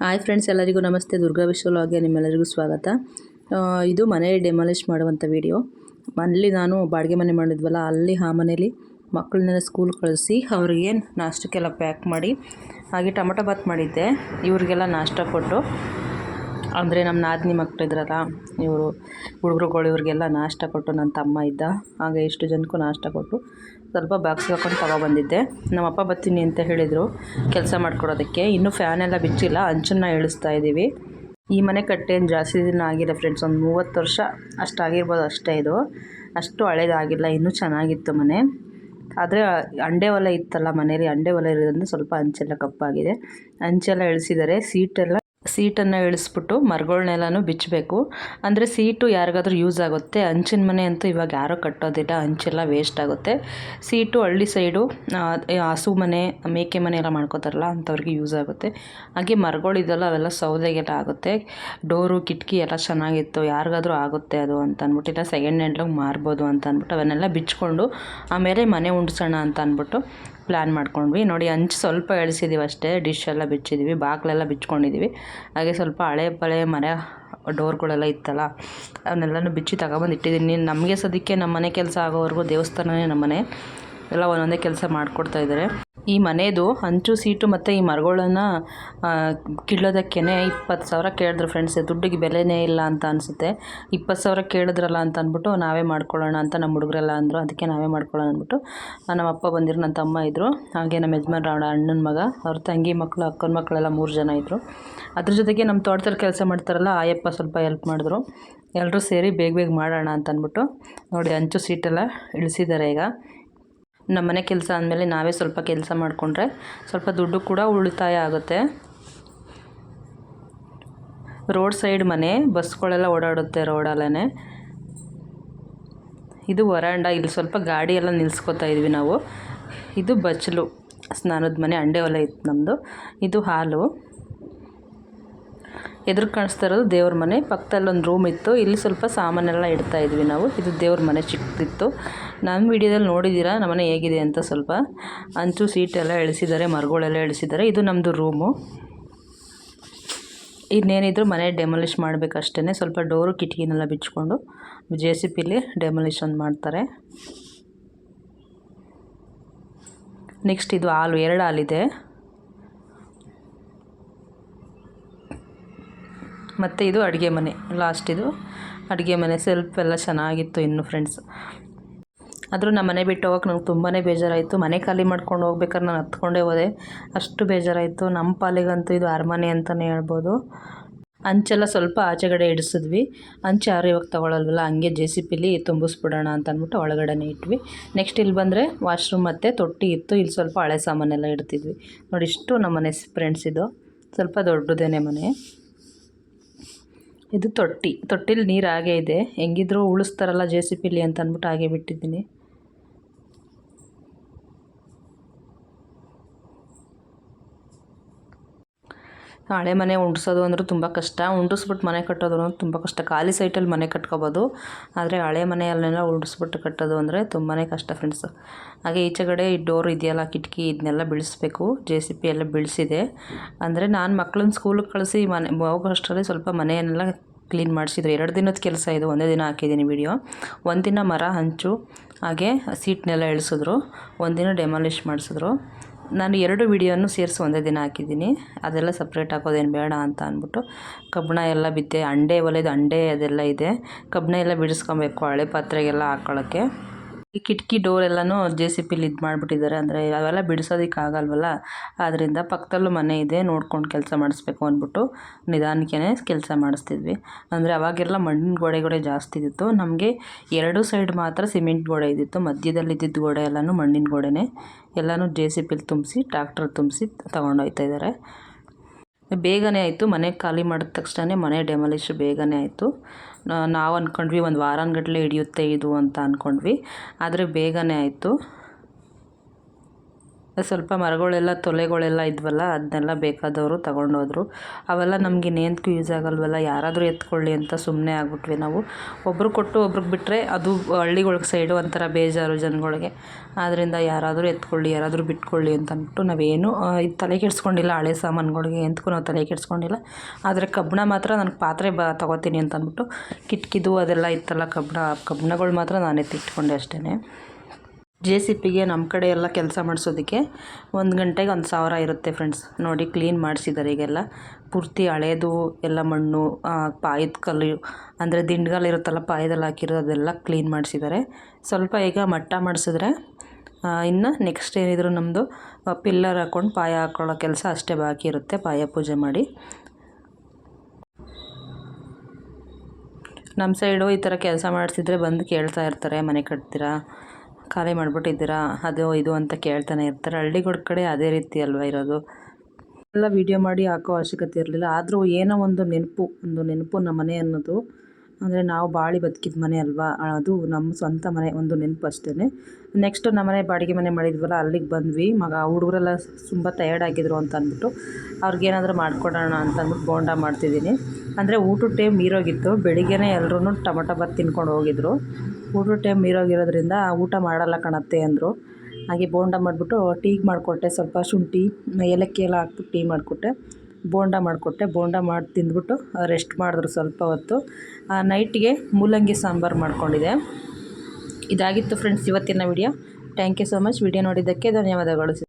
Hi friends, ಎಲ್ಲರಿಗೂ ನಮಸ್ತೆ. ದುರ್ಗಾ ವಿಶ್ವಲಾಗೆ ನಿಮ್ಮೆಲ್ಲರಿಗೂ ಸ್ವಾಗತ. ಇದು ಮನೆ ಡೆಮಾಲಿಷ್ ಮಾಡುವಂಥ ವಿಡಿಯೋ. ಅಲ್ಲಿ ನಾನು ಬಾಡಿಗೆ ಮನೆ ಮಾಡಿದ್ವಲ್ಲ, ಅಲ್ಲಿ ಆ ಮನೇಲಿ ಮಕ್ಕಳನ್ನೆಲ್ಲ ಸ್ಕೂಲ್ ಕಳಿಸಿ ಅವ್ರಿಗೆ ನಾಷ್ಟಕ್ಕೆಲ್ಲ ಪ್ಯಾಕ್ ಮಾಡಿ, ಹಾಗೆ ಟೊಮೊಟೊ ಬಾತ್ ಮಾಡಿದ್ದೆ. ಇವರಿಗೆಲ್ಲ ನಾಷ್ಟ ಕೊಟ್ಟು, ಅಂದರೆ ನಮ್ಮ ನಾದಿನಿ ಮಕ್ಕಳಿದ್ರಲ್ಲ ಇವರು ಹುಡುಗರುಗಳು ಇವ್ರಿಗೆಲ್ಲ ನಾಷ್ಟ ಕೊಟ್ಟು ನನ್ನ ತಮ್ಮ ಇದ್ದ. ಹಾಗೆ ಇಷ್ಟು ಜನಕ್ಕೂ ನಾಷ್ಟ ಕೊಟ್ಟು ಸ್ವಲ್ಪ ಬಾಕ್ಸ್ ಹಾಕೊಂಡು ತೊಗೊಬಂದಿದ್ದೆ ನಮ್ಮಪ್ಪ ಬರ್ತೀನಿ ಅಂತ ಹೇಳಿದರು. ಕೆಲಸ ಮಾಡ್ಕೊಡೋದಕ್ಕೆ. ಇನ್ನೂ ಫ್ಯಾನ್ ಎಲ್ಲ ಬಿಚ್ಚಿಲ್ಲ. ಅಂಚನ್ನ ಇಳಿಸ್ತಾ ಇದ್ದೀವಿ ಈ ಮನೆ ಕಟ್ಟೇನು ಜಾಸ್ತಿ ದಿನ ಆಗಿಲ್ಲ ಫ್ರೆಂಡ್ಸ್ ಒಂದು ಮೂವತ್ತು ವರ್ಷ ಅಷ್ಟಾಗಿರ್ಬೋದು ಅಷ್ಟೇ ಇದು. ಅಷ್ಟು ಹಳೇದಾಗಿಲ್ಲ. ಇನ್ನೂ ಚೆನ್ನಾಗಿತ್ತು ಮನೆ. ಆದರೆ ಅಂಡೆ ಒಲೆ ಇತ್ತಲ್ಲ ಮನೇಲಿ, ಅಂಡೆ ಒಲೆ ಇರೋದ್ರಿಂದ ಸ್ವಲ್ಪ ಅಂಚೆಲ್ಲ ಕಪ್ಪಾಗಿದೆ. ಅಂಚೆಲ್ಲ ಇಳಿಸಿದ್ದಾರೆ ಸೀಟೆಲ್ಲ ಸೀಟನ್ನು ಇಳಿಸ್ಬಿಟ್ಟು ಮರಗಳ್ನೆಲ್ಲನೂ ಬಿಚ್ಚಬೇಕು. ಅಂದರೆ ಸೀಟು ಯಾರಿಗಾದ್ರೂ ಯೂಸ್ ಆಗುತ್ತೆ. ಹಂಚಿನ ಮನೆ ಅಂತೂ ಇವಾಗ ಯಾರೂ ಕಟ್ಟೋದಿಲ್ಲ. ಹಂಚೆಲ್ಲ ವೇಸ್ಟ್ ಆಗುತ್ತೆ. ಸೀಟು ಹಳ್ಳಿ ಸೈಡು ಹಸು ಮನೆ, ಮೇಕೆ ಮನೆ ಎಲ್ಲ ಮಾಡ್ಕೋತಾರಲ್ಲ ಅಂಥವ್ರಿಗೆ ಯೂಸ್ ಆಗುತ್ತೆ. ಹಾಗೆ ಮರಗಳಿದೆಲ್ಲ ಅವೆಲ್ಲ ಸೌದೆಗೆಲ್ಲ ಆಗುತ್ತೆ. ಡೋರು, ಕಿಟಕಿ ಎಲ್ಲ ಚೆನ್ನಾಗಿತ್ತು. ಯಾರಿಗಾದ್ರೂ ಆಗುತ್ತೆ ಅದು ಅಂತ ಅಂದ್ಬಿಟ್ಟು, ಇಲ್ಲ ಸೆಕೆಂಡ್ ಹ್ಯಾಂಡ್ಲಾಗ ಮಾರ್ಬೋದು ಅಂತ ಅಂದ್ಬಿಟ್ಟು ಅವನ್ನೆಲ್ಲ ಬಿಚ್ಕೊಂಡು ಆಮೇಲೆ ಮನೆ ಉಂಡ್ಸೋಣ ಅಂತ ಅಂದ್ಬಿಟ್ಟು ಪ್ಲ್ಯಾನ್ ಮಾಡ್ಕೊಂಡ್ವಿ. ನೋಡಿ ಹಂಚು ಸ್ವಲ್ಪ ಎಳಿಸಿದ್ದೀವಿ ಅಷ್ಟೇ. ಡಿಶ್ ಎಲ್ಲ ಬಿಚ್ಚಿದ್ದೀವಿ ಬಾಗಿಲೆಲ್ಲ ಬಿಚ್ಕೊಂಡಿದ್ದೀವಿ ಹಾಗೆ ಸ್ವಲ್ಪ ಹಳೆ ಪಳೆ ಮರ ಡೋರ್ಗಳೆಲ್ಲ ಇತ್ತಲ್ಲ, ಅವನ್ನೆಲ್ಲನೂ ಬಿಚ್ಚಿ ತಗೊಬಂದು ಇಟ್ಟಿದ್ದೀನಿ ನಮಗೆ ಸದ್ಯಕ್ಕೆ ನಮ್ಮ ಮನೆ ಕೆಲಸ ಆಗೋವರೆಗೂ ದೇವಸ್ಥಾನವೇ ನಮ್ಮ ಮನೆ ಎಲ್ಲ ಒಂದೊಂದೇ ಕೆಲಸ ಮಾಡಿಕೊಡ್ತಾ ಇದ್ದಾರೆ. ಈ ಮನೆದು ಹಂಚು ಸೀಟು ಮತ್ತು ಈ ಮರಗಳನ್ನು ಕೀಳೋದಕ್ಕೇ ಇಪ್ಪತ್ತು ಸಾವಿರ ಕೇಳಿದ್ರು ಫ್ರೆಂಡ್ಸ್ ದುಡ್ಡಿಗೆ ಬೆಲೆನೇ ಇಲ್ಲ ಅಂತ ಅನಿಸುತ್ತೆ. ಇಪ್ಪತ್ತು ಸಾವಿರ ಕೇಳಿದ್ರಲ್ಲ ಅಂತ ಅಂದ್ಬಿಟ್ಟು ನಾವೇ ಮಾಡ್ಕೊಳ್ಳೋಣ ಅಂತ ನಮ್ಮ ಹುಡುಗರೆಲ್ಲ ಅಂದರು. ಅದಕ್ಕೆ ನಾವೇ ಮಾಡ್ಕೊಳ್ಳೋಣ ಅಂದ್ಬಿಟ್ಟು ನಮ್ಮ ಅಪ್ಪ ಬಂದಿರೋ ನನ್ನ ತಮ್ಮ ಇದ್ದರು ಹಾಗೆ ನಮ್ಮ ಯಜಮಾನ್ರ ಅಣ್ಣನ ಮಗ, ಅವ್ರ ತಂಗಿ ಮಕ್ಕಳು ಅಕ್ಕನ ಮಕ್ಕಳೆಲ್ಲ ಮೂರು ಜನ ಇದ್ದರು ಅದ್ರ ಜೊತೆಗೆ ನಮ್ಮ ತೋಟದಲ್ಲಿ ಕೆಲಸ ಮಾಡ್ತಾರಲ್ಲ, ಆಯಪ್ಪ ಸ್ವಲ್ಪ ಹೆಲ್ಪ್ ಮಾಡಿದ್ರು. ಎಲ್ಲರೂ ಸೇರಿ ಬೇಗ ಬೇಗ ಮಾಡೋಣ ಅಂತ ಅಂದ್ಬಿಟ್ಟು ನೋಡಿ ಹಂಚು ಸೀಟೆಲ್ಲ ಇಳಿಸಿದ್ದಾರೆ ಈಗ. ನಮ್ಮ ಮನೆ ಕೆಲಸ ಅಂದಮೇಲೆ ನಾವೇ ಸ್ವಲ್ಪ ಕೆಲಸ ಮಾಡಿಕೊಂಡ್ರೆ ಸ್ವಲ್ಪ ದುಡ್ಡು ಕೂಡ ಉಳಿತಾಯ ಆಗುತ್ತೆ. ರೋಡ್ ಸೈಡ್ ಮನೆ, ಬಸ್ಗಳೆಲ್ಲ ಓಡಾಡುತ್ತೆ ರೋಡಲ್ಲೇ ಇದು ವರಾಂಡ, ಇಲ್ಲಿ ಸ್ವಲ್ಪ ಗಾಡಿ ಎಲ್ಲ ನಿಲ್ಸ್ಕೊತಾ ಇದ್ವಿ ನಾವು. ಇದು ಬಚ್ಚಲು, ಸ್ನಾನದ ಮನೆ, ಅಂಡೆ ಒಲೆ ಇತ್ತು ನಮ್ಮದು ಇದು ಹಾಲು. ಎದುರು ಕಾಣಿಸ್ತಾ ಇರೋದು ದೇವ್ರ ಮನೆ. ಪಕ್ಕದಲ್ಲಿ ಒಂದು ರೂಮ್ ಇತ್ತು. ಇಲ್ಲಿ ಸ್ವಲ್ಪ ಸಾಮಾನೆಲ್ಲ ಇಡ್ತಾ ಇದ್ವಿ ನಾವು. ಇದು ದೇವ್ರ ಮನೆ ಚಿಕ್ಕದಿತ್ತು. ನಮ್ಮ ವಿಡಿಯೋದಲ್ಲಿ ನೋಡಿದ್ದೀರಾ? ನಮ್ಮನೆ ಹೇಗಿದೆ ಅಂತ ಸ್ವಲ್ಪ. ಅಂಚು ಸೀಟೆಲ್ಲ ಇಳಿಸಿದ್ದಾರೆ, ಮರಗಳೆಲ್ಲ ಇಳಿಸಿದ್ದಾರೆ. ಇದು ನಮ್ಮದು ರೂಮು ಇನ್ನೇನಿದ್ರು ಮನೆ ಡೆಮಾಲಿಷ್ ಮಾಡಬೇಕಷ್ಟೇ ಸ್ವಲ್ಪ ಡೋರು ಕಿಟಕಿನೆಲ್ಲ ಬಿಚ್ಚಿಕೊಂಡು ಜೆ ಸಿ ಪಿಲಿ ಡೆಮಾಲಿಷನ್ ಮಾಡ್ತಾರೆ. ನೆಕ್ಸ್ಟ್ ಇದು ಹಾಲು. ಎರಡು ಹಾಲಿದೆ. ಮತ್ತು ಇದು ಅಡುಗೆ ಮನೆ ಲಾಸ್ಟ್ ಇದು. ಅಡುಗೆ ಮನೆ ಸೆಲ್ಫ್ ಎಲ್ಲ ಚೆನ್ನಾಗಿತ್ತು ಇನ್ನು ಫ್ರೆಂಡ್ಸ್ ಆದರೂ ನಮ್ಮ ಮನೆ ಬಿಟ್ಟು ಹೋಗೋಕೆ ನಂಗೆ ತುಂಬಾ ಬೇಜಾರಾಯಿತು. ಮನೆ ಖಾಲಿ ಮಾಡ್ಕೊಂಡು ಹೋಗ್ಬೇಕಾದ್ರೆ ನಾನು ಹತ್ಕೊಂಡೇ ಹೋದೆ. ಅಷ್ಟು ಬೇಜಾರಾಯಿತು. ನಮ್ಮ ಪಾಲಿಗಂತೂ ಇದು ಅರಮನೆ ಅಂತಲೇ ಹೇಳ್ಬೋದು. ಅಂಚೆಲ್ಲ ಸ್ವಲ್ಪ ಆಚೆಗಡೆ ಇಡಿಸಿದ್ವಿ. ಹಂಚು ಯಾರು ಇವಾಗ ತೊಗೊಳಲ್ವಲ್ಲ, ಹಂಗೆ ಜೆ ಸಿ ಪಿಲಿ ತುಂಬಿಸ್ಬಿಡೋಣ ಅಂತ ಅಂದ್ಬಿಟ್ಟು ಒಳಗಡೆನೇ ಇಟ್ವಿ. ನೆಕ್ಸ್ಟ್ ಇಲ್ಲಿ ಬಂದರೆ ವಾಶ್ರೂಮ್ ಮತ್ತು ತೊಟ್ಟಿ ಇತ್ತು. ಇಲ್ಲಿ ಸ್ವಲ್ಪ ಹಳೆ ಸಾಮಾನೆಲ್ಲ ಇಡ್ತಿದ್ವಿ. ನೋಡಿ ಇಷ್ಟು ನಮ್ಮ ಮನೆ ಫ್ರೆಂಡ್ಸ್ ಇದು. ಸ್ವಲ್ಪ ದೊಡ್ಡದೇನೆ ಮನೆ. ಇದು ತೊಟ್ಟಿ, ತೊಟ್ಟಿಲಿ ನೀರು ಹಾಗೇ ಇದೆ. ಹೆಂಗಿದ್ರು ಉಳಿಸ್ತಾರಲ್ಲ ಜೆ ಸಿ ಬಿಲಿ ಅಂತ ಅಂದ್ಬಿಟ್ಟು ಹಾಗೆ ಬಿಟ್ಟಿದ್ದೀನಿ. ಹಳೆ ಮನೆ ಉಂಡ್ಸೋದು ಅಂದರೆ ತುಂಬ ಕಷ್ಟ. ಉಂಡಿಸ್ಬಿಟ್ಟು ಮನೆ ಕಟ್ಟೋದು ಅಂದರೆ ತುಂಬ ಕಷ್ಟ. ಖಾಲಿ ಸೈಟಲ್ಲಿ ಮನೆ ಕಟ್ಕೋಬೋದು. ಆದರೆ ಹಳೆ ಮನೆಯಲ್ಲೆಲ್ಲ ಉಂಡಿಸ್ಬಿಟ್ಟು ಕಟ್ಟೋದು ಅಂದರೆ ತುಂಬಾ ಕಷ್ಟ ಫ್ರೆಂಡ್ಸ್ ಹಾಗೆ ಈಚೆಗಡೆ ಈ ಡೋರ್ ಇದೆಯಲ್ಲ, ಕಿಟಕಿ ಇದನ್ನೆಲ್ಲ ಬಿಡಿಸ್ಬೇಕು ಜೆ ಸಿ ಪಿ ಎಲ್ಲ ಬಿಡಿಸಿದೆ ಅಂದರೆ ನಾನು ಮಕ್ಕಳನ್ನ ಸ್ಕೂಲಿಗೆ ಕಳಿಸಿ ಮನೆ, ಹೋಗೋಷ್ಟರಲ್ಲಿ ಸ್ವಲ್ಪ ಮನೆಯನ್ನೆಲ್ಲ ಕ್ಲೀನ್ ಮಾಡಿಸಿದ್ರು. ಎರಡು ದಿನದ ಕೆಲಸ ಇದು. ಒಂದೇ ದಿನ ಹಾಕಿದ್ದೀನಿ ವಿಡಿಯೋ ಒಂದಿನ ಮರ ಹಂಚು. ಹಾಗೆ ಸೀಟ್ನೆಲ್ಲ ಇಳಿಸಿದ್ರು. ಒಂದಿನ ಡೆಮಾಲಿಷ್ ಮಾಡಿಸಿದ್ರು. ನಾನು ಎರಡು ವಿಡಿಯೋನು ಸೇರಿಸಿ ಒಂದೇ ದಿನ ಹಾಕಿದ್ದೀನಿ. ಅದೆಲ್ಲ ಸಪ್ರೇಟ್ ಹಾಕೋದೇನು ಬೇಡ ಅಂತ ಅಂದ್ಬಿಟ್ಟು ಕಬ್ಬಣ ಎಲ್ಲ ಬಿತ್ತೆ. ಅಂಡೆ ಒಲೆದು ಅಂಡೆ ಅದೆಲ್ಲ ಇದೆ. ಕಬ್ಬಣ ಎಲ್ಲ ಬಿಡಿಸ್ಕೊಬೇಕು ಹಳೆ ಪಾತ್ರೆಗೆಲ್ಲ ಹಾಕ್ಕೊಳ್ಳೋಕ್ಕೆ ಈ ಕಿಟಕಿ ಡೋರ್ ಎಲ್ಲಾನು ಜೆ ಸಿ ಪಿಲಿ ಇದು ಮಾಡಿಬಿಟ್ಟಿದ್ದಾರೆ ಅಂದರೆ ಅವೆಲ್ಲ ಬಿಡಿಸೋದಕ್ಕೆ ಆಗಲ್ವಲ್ಲ? ಆದ್ದರಿಂದ ಪಕ್ಕದಲ್ಲೂ ಮನೆ ಇದೆ, ನೋಡ್ಕೊಂಡು ಕೆಲಸ ಮಾಡಿಸ್ಬೇಕು ಅಂದ್ಬಿಟ್ಟು ನಿಧಾನಕ್ಕೆ ಕೆಲಸ ಮಾಡಿಸ್ತಿದ್ವಿ. ಅಂದರೆ ಅವಾಗೆಲ್ಲ ಮಣ್ಣಿನ ಗೋಡೆಗಳೇ ಜಾಸ್ತಿ ಇದ್ದಿತ್ತು. ನಮಗೆ ಎರಡು ಸೈಡ್ ಮಾತ್ರ ಸಿಮೆಂಟ್ ಗೋಡೆ ಇದ್ದಿತ್ತು. ಮಧ್ಯದಲ್ಲಿ ಇದ್ದಿದ್ದ ಗೋಡೆ ಎಲ್ಲಾನು ಮಣ್ಣಿನ ಗೋಡೆನೇ. ಎಲ್ಲಾನು ಜೆ ಸಿ ಪಿಲಿ ತುಂಬಿಸಿ ಟ್ರಾಕ್ಟರ್ ತುಂಬಿಸಿ ಹೋಗ್ತಾ ಇದ್ದಾರೆ ಬೇಗನೆ ಆಯಿತು, ಮನೆ ಖಾಲಿ ಮಾಡಿದ ತಕ್ಷಣ ಮನೆ ಡೆಮಲಿಷ್ ಬೇಗನೆ ಆಯಿತು. ನಾವು ಅಂದ್ಕೊಂಡ್ವಿ ಒಂದು ವಾರಾನುಗಟ್ಲೆ ಹಿಡಿಯುತ್ತೆ ಇದು ಅಂತ ಅಂದ್ಕೊಂಡ್ವಿ ಆದರೆ ಬೇಗನೆ ಆಯಿತು. ಸ್ವಲ್ಪ ಮರಗಳೆಲ್ಲ, ತೊಲೆಗಳೆಲ್ಲ ಇದ್ವಲ್ಲ, ಅದನ್ನೆಲ್ಲ ಬೇಕಾದವರು ತೊಗೊಂಡೋದ್ರು. ಅವೆಲ್ಲ ನಮಗೆ ಇನ್ನೇನಕ್ಕೂ ಯೂಸ್ ಆಗಲ್ವಲ್ಲ, ಯಾರಾದರೂ ಎತ್ಕೊಳ್ಳಿ ಅಂತ ಸುಮ್ಮನೆ ಆಗ್ಬಿಟ್ವಿ ನಾವು. ಒಬ್ರು ಕೊಟ್ಟು ಒಬ್ರಿಗೆ ಬಿಟ್ಟರೆ ಅದು ಹಳ್ಳಿಗಳಿಗೆ ಸೈಡು ಒಂಥರ ಬೇಜಾರು ಜನಗಳಿಗೆ. ಆದ್ದರಿಂದ ಯಾರಾದರೂ ಎತ್ಕೊಳ್ಳಿ, ಯಾರಾದರೂ ಬಿಟ್ಕೊಳ್ಳಿ ಅಂತ ಅಂದ್ಬಿಟ್ಟು ನಾವೇನು ಇದು ತಲೆ ಕೆಡಿಸ್ಕೊಂಡಿಲ್ಲ ಹಳೆ ಸಾಮಾನುಗಳಿಗೆ, ಎಂತಕ್ಕೂ ನಾವು ತಲೆ ಕೆಡಿಸ್ಕೊಂಡಿಲ್ಲ. ಆದರೆ ಕಬ್ಬಣ ಮಾತ್ರ ನನಗೆ ಪಾತ್ರೆ ಬ, ತೊಗೋತೀನಿ ಅಂತ ಅಂದ್ಬಿಟ್ಟು ಕಿಟ್ಕಿದು ಅದೆಲ್ಲ ಇತ್ತಲ್ಲ ಕಬ್ಬಣ ಕಬ್ಬಣಗಳು ಮಾತ್ರ ನಾನು ಎತ್ತಿಟ್ಕೊಂಡೆ ಅಷ್ಟೇ ಜೆ ಸಿ ಪಿಗೆ ನಮ್ಮ ಕಡೆ ಎಲ್ಲ ಕೆಲಸ ಮಾಡಿಸೋದಕ್ಕೆ ಒಂದು ಗಂಟೆಗೆ ಒಂದು ಸಾವಿರ ಇರುತ್ತೆ ಫ್ರೆಂಡ್ಸ್ ನೋಡಿ ಕ್ಲೀನ್ ಮಾಡಿಸಿದ್ದಾರೆ ಈಗೆಲ್ಲ. ಪೂರ್ತಿ ಹಳೇದು ಎಲ್ಲ ಮಣ್ಣು ಪಾಯದ ಕಲ್ಲು, ಅಂದರೆ ದಿಂಡ್ಗಾಲು ಇರುತ್ತಲ್ಲ ಪಾಯದಲ್ಲಿ ಹಾಕಿರೋದು ಅದೆಲ್ಲ ಕ್ಲೀನ್ ಮಾಡಿಸಿದ್ದಾರೆ ಸ್ವಲ್ಪ ಈಗ ಮಟ್ಟ ಮಾಡಿಸಿದ್ರೆ ಇನ್ನು ನೆಕ್ಸ್ಟ್ ಏನಿದ್ರು ನಮ್ಮದು ಪಿಲ್ಲರ್ ಹಾಕ್ಕೊಂಡು ಪಾಯ ಹಾಕ್ಕೊಳ್ಳೋ ಕೆಲಸ ಅಷ್ಟೇ ಬಾಕಿ ಇರುತ್ತೆ, ಪಾಯ ಪೂಜೆ ಮಾಡಿ. ನಮ್ಮ ಸೈಡು ಈ ಥರ ಕೆಲಸ ಮಾಡಿಸಿದ್ರೆ ಬಂದು ಕೇಳ್ತಾ ಇರ್ತಾರೆ, ಮನೆ ಕಟ್ತೀರಾ? ಖಾಲಿ ಮಾಡಿಬಿಟ್ಟಿದ್ದೀರಾ? ಅದು ಇದು ಅಂತ ಕೇಳ್ತಾನೆ ಇರ್ತಾರೆ. ಹಳ್ಳಿಗಳ ಕಡೆ ಅದೇ ರೀತಿ ಅಲ್ವಾ ಇರೋದು? ಎಲ್ಲ ವೀಡಿಯೋ ಮಾಡಿ ಹಾಕೋ ಅವಶ್ಯಕತೆ ಇರಲಿಲ್ಲ. ಆದರೂ ಏನೋ ಒಂದು ನೆನಪು ಒಂದು ನೆನಪು ನಮ್ಮ ಮನೆ ಅನ್ನೋದು. ಅಂದರೆ ನಾವು ಬಾಳಿ ಬದುಕಿದ ಮನೆ ಅಲ್ವಾ? ಅದು ನಮ್ಮ ಸ್ವಂತ ಮನೆ, ಒಂದು ನೆನಪು ಅಷ್ಟೇ ನೆಕ್ಸ್ಟ್ ನಮ್ಮನೆ ಬಾಡಿಗೆ ಮನೆ ಮಾಡಿದ್ವಲ್ಲ, ಅಲ್ಲಿಗೆ ಬಂದ್ವಿ. ಮಗ ಹುಡುಗರೆಲ್ಲ ತುಂಬ ಟಯರ್ಡ್ ಆಗಿದ್ರು ಅಂತ ಅಂದ್ಬಿಟ್ಟು, ಅವ್ರಿಗೇನಾದರೂ ಮಾಡ್ಕೊಡೋಣ ಅಂತ ಅಂದ್ಬಿಟ್ಟು ಬೋಂಡ ಮಾಡ್ತಿದ್ದೀನಿ. ಅಂದರೆ ಊಟದ ಟೈಮ್ ಮೀರೋಗಿತ್ತು ಬೆಳಿಗ್ಗೆನೇ ಎಲ್ಲರೂ ಟೊಮಟೊ ಬಾತ್ ತಿನ್ಕೊಂಡು ಹೋಗಿದ್ರು. ಊಟದ ಟೈಮ್ ಮೀರೋಗಿರೋದ್ರಿಂದ ಊಟ ಮಾಡಲ್ಲ ಕಣತ್ತೆ ಅಂದರು. ಹಾಗೆ ಬೋಂಡ ಮಾಡಿಬಿಟ್ಟು ಟೀಗೆ ಮಾಡಿಕೊಟ್ಟೆ, ಸ್ವಲ್ಪ ಶುಂಠಿ, ಏಲಕ್ಕಿ ಎಲ್ಲ ಹಾಕ್ಬಿಟ್ಟು ಟೀ ಮಾಡಿಕೊಟ್ಟೆ. ಬೋಂಡ ಮಾಡಿಕೊಟ್ಟೆ, ಬೋಂಡ ಮಾಡಿ ತಿಂದ್ಬಿಟ್ಟು ರೆಸ್ಟ್ ಮಾಡಿದ್ರು ಸ್ವಲ್ಪ ಹೊತ್ತು. ನೈಟಿಗೆ ಮೂಲಂಗಿ ಸಾಂಬಾರು ಮಾಡ್ಕೊಂಡಿದೆ. ಇದಾಗಿತ್ತು ಫ್ರೆಂಡ್ಸ್ ಇವತ್ತಿನ video thank you so much video ನೋಡಿದ್ದಕ್ಕೆ ಧನ್ಯವಾದಗಳು.